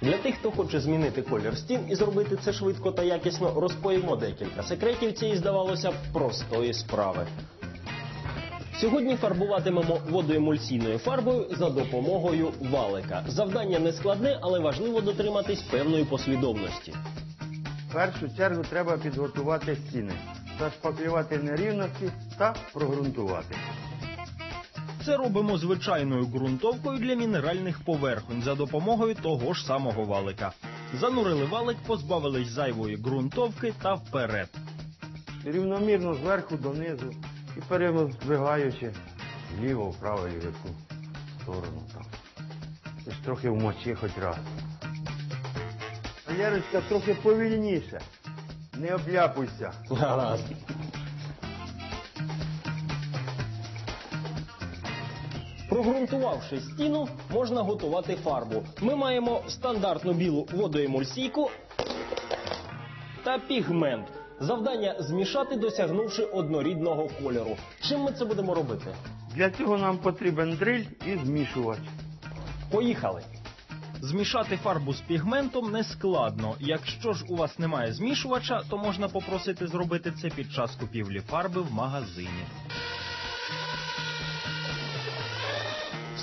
Для тих, хто хоче змінити колір стін і зробити це швидко та якісно, розповімо декілька секретів цієї, здавалося б, простої справи. Сьогодні фарбуватимемо водоемульсійною фарбою за допомогою валика. Завдання не складне, але важливо дотриматись певної послідовності. В першу чергу треба підготувати стіни, зашпаклювати нерівності та прогрунтувати. Це робимо звичайною ґрунтовкою для мінеральних поверхонь за допомогою того ж самого валика. Занурили валик, позбавились зайвої ґрунтовки та вперед. Рівномірно зверху донизу і передвигаючи вліво, вправо і в яку сторону там. Ти трохи вмочи хоч раз. Ярочка, трохи повільніше. Не обляпуйся. Гаразд. Прогрунтувавши стіну, можна готувати фарбу. Ми маємо стандартну білу водоемульсійку та пігмент. Завдання змішати, досягнувши однорідного кольору. Чим ми це будемо робити? Для цього нам потрібен дриль і змішувач. Поїхали. Змішати фарбу з пігментом не складно. Якщо ж у вас немає змішувача, то можна попросити зробити це під час купівлі фарби в магазині.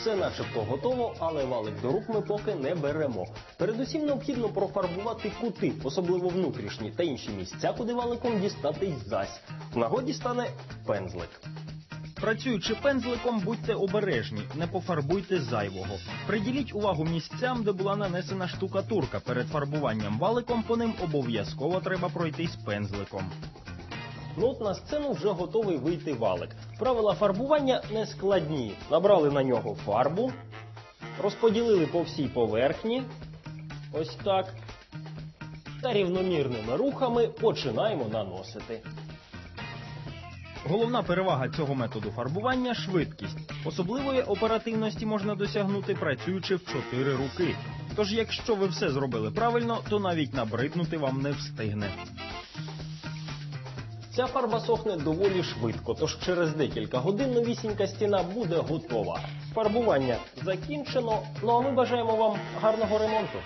Все начебто готово, але валик до рук ми поки не беремо. Передусім необхідно профарбувати кути, особливо внутрішні та інші місця, куди валиком дістатись зась. В нагоді стане пензлик. Працюючи пензликом, будьте обережні, не пофарбуйте зайвого. Приділіть увагу місцям, де була нанесена штукатурка. Перед фарбуванням валиком по ним обов'язково треба пройтись пензликом. Ну от на сцену вже готовий вийти валик. Правила фарбування не складні. Набрали на нього фарбу, розподілили по всій поверхні. Ось так. Та рівномірними рухами починаємо наносити. Головна перевага цього методу фарбування швидкість. Особливої оперативності можна досягнути працюючи в чотири руки. Тож, якщо ви все зробили правильно, то навіть набриднути вам не встигне. Ця фарба сохне доволі швидко, тож через декілька годин новісінька стіна буде готова. Фарбування закінчено. Ну а ми бажаємо вам гарного ремонту.